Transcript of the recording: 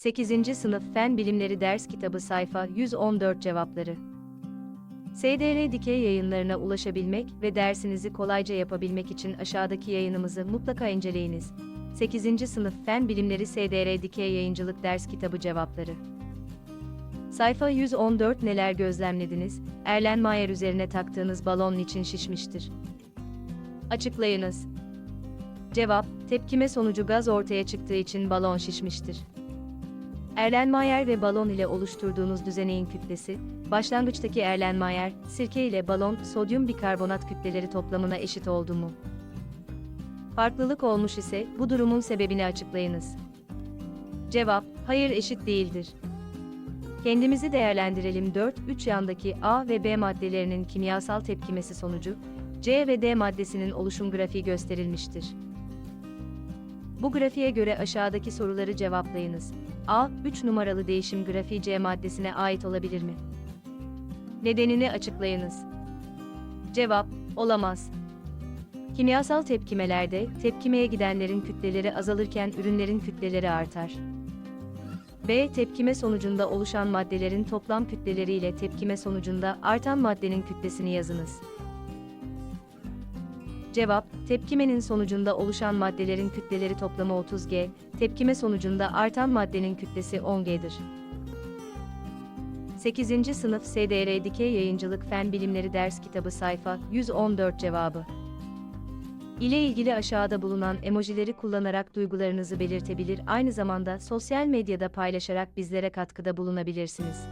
8. Sınıf Fen Bilimleri Ders Kitabı Sayfa 114 Cevapları SDR Dikey yayınlarına ulaşabilmek ve dersinizi kolayca yapabilmek için aşağıdaki yayınımızı mutlaka inceleyiniz. 8. Sınıf Fen Bilimleri SDR Dikey Yayıncılık Ders Kitabı Cevapları Sayfa 114 Neler gözlemlediniz? Erlenmeyer üzerine taktığınız balon niçin şişmiştir? Açıklayınız. Cevap, tepkime sonucu gaz ortaya çıktığı için balon şişmiştir. Erlenmeyer ve balon ile oluşturduğunuz düzeneğin kütlesi, başlangıçtaki Erlenmeyer, sirke ile balon, sodyum bikarbonat kütleleri toplamına eşit oldu mu? Farklılık olmuş ise, bu durumun sebebini açıklayınız. Cevap, hayır eşit değildir. Kendimizi değerlendirelim 4, 3 yandaki A ve B maddelerinin kimyasal tepkimesi sonucu, C ve D maddesinin oluşum grafiği gösterilmiştir. Bu grafiğe göre aşağıdaki soruları cevaplayınız. A. 3 numaralı değişim grafiği C maddesine ait olabilir mi? Nedenini açıklayınız. Cevap, olamaz. Kimyasal tepkimelerde, tepkimeye gidenlerin kütleleri azalırken ürünlerin kütleleri artar. B. Tepkime sonucunda oluşan maddelerin toplam kütleleri ile tepkime sonucunda artan maddenin kütlesini yazınız. Cevap, tepkimenin sonucunda oluşan maddelerin kütleleri toplamı 30G, tepkime sonucunda artan maddenin kütlesi 10G'dir. 8. Sınıf SDR Dikey Yayıncılık Fen Bilimleri Ders Kitabı Sayfa 114 Cevabı ile ilgili aşağıda bulunan emojileri kullanarak duygularınızı belirtebilir, aynı zamanda sosyal medyada paylaşarak bizlere katkıda bulunabilirsiniz.